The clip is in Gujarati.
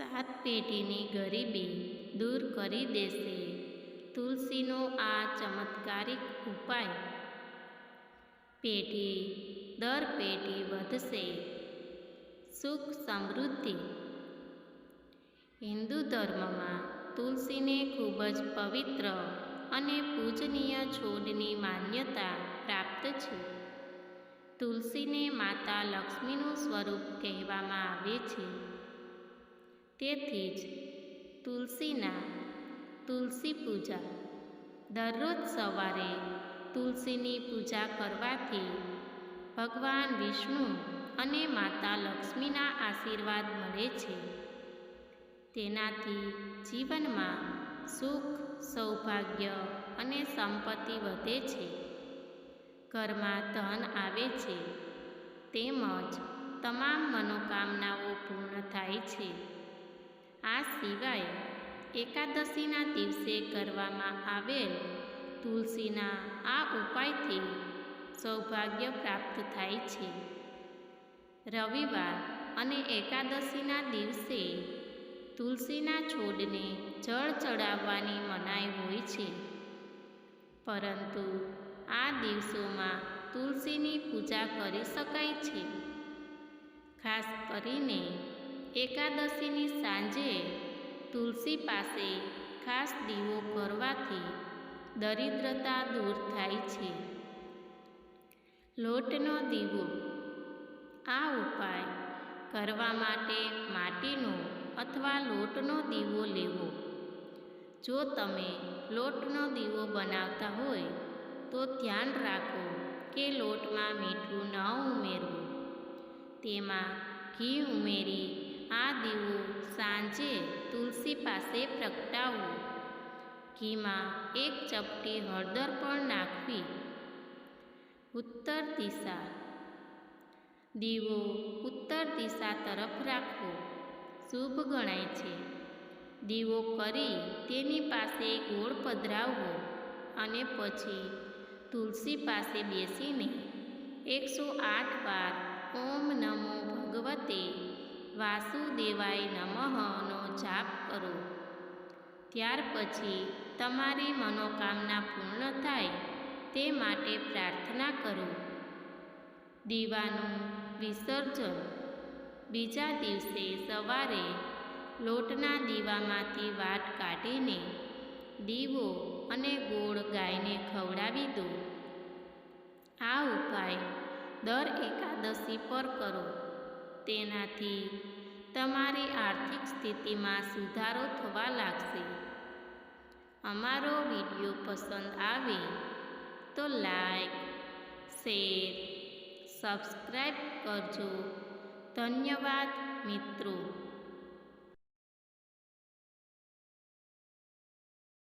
સાત પેઢીની ગરીબી દૂર કરી દેશે. તુલસીનો આ ચમત્કારિક ઉપાય. પેઢી દર પેઢી વધશે. સુખ સમૃદ્ધિ. હિન્દુ ધર્મમાં તુલસીને ખૂબ જ પવિત્ર અને પૂજનીય છોડની માન્યતા પ્રાપ્ત છે. તુલસીને માતા લક્ષ્મીનું સ્વરૂપ કહેવામાં આવે છે. તેથી જ તુલસીના તુલસી પૂજા દરરોજ સવારે તુલસીની પૂજા કરવાથી ભગવાન વિષ્ણુ અને માતા લક્ષ્મીના આશીર્વાદ મળે છે. તેનાથી જીવનમાં સુખ, સૌભાગ્ય અને સંપત્તિ વધે છે. ઘરમાં ધન આવે છે, તેમજ તમામ મનોકામનાઓ પૂર્ણ થાય છે. આ સિવાય એકાદશીના દિવસે કરવામાં આવેલ તુલસીના આ ઉપાયથી સૌભાગ્ય પ્રાપ્ત થાય છે. રવિવાર અને એકાદશીના દિવસે તુલસીના છોડને જળ ચડાવવાની મનાઈ હોય છે. પરંતુ આ દિવસોમાં તુલસીની પૂજા કરી શકાય છે. ખાસ કરીને એકાદશીની સાંજે તુલસી પાસે ખાસ દીવો કરવાથી દરિદ્રતા દૂર થાય છે. લોટનો દીવો. આ ઉપાય કરવા માટે માટીનો અથવા લોટનો દીવો લેવો. જો તમે લોટનો દીવો બનાવતા હોય, તો ધ્યાન રાખો કે લોટમાં મીઠું ન ઉમેરવું. તેમાં ઘી ઉમેરી આ દીવો સાંજે તુલસી પાસે પ્રગટાવવો ઘીમાં એક ચપટી હળદર પણ નાખવી. ઉત્તર દિશા. દીવો ઉત્તર દિશા તરફ રાખવો. શુભ ગણાય છે. દીવો કરી તેની પાસે ગોળ પધરાવવો અને પછી તુલસી પાસે બેસીને એકસો આઠ વાર ઓમ નમો ભગવતે વાસુદેવાય નમઃનો જાપ કરો. ત્યાર પછી તમારી મનોકામના પૂર્ણ થાય તે માટે પ્રાર્થના કરો. દીવાનું વિસર્જન. બીજા દિવસે સવારે લોટના દીવામાંથી વાટ કાઢીને દીવો અને ગોળ ગાયને ખવડાવી દો. આ ઉપાય દર એકાદશી પર કરો. તેનાથી તમારી આર્થિક સ્થિતિમાં સુધારો થવા લાગશે. અમારો વીડિયો પસંદ આવે તો લાઈક, શેર, સબસ્ક્રાઈબ કરજો. ધન્યવાદ મિત્રો.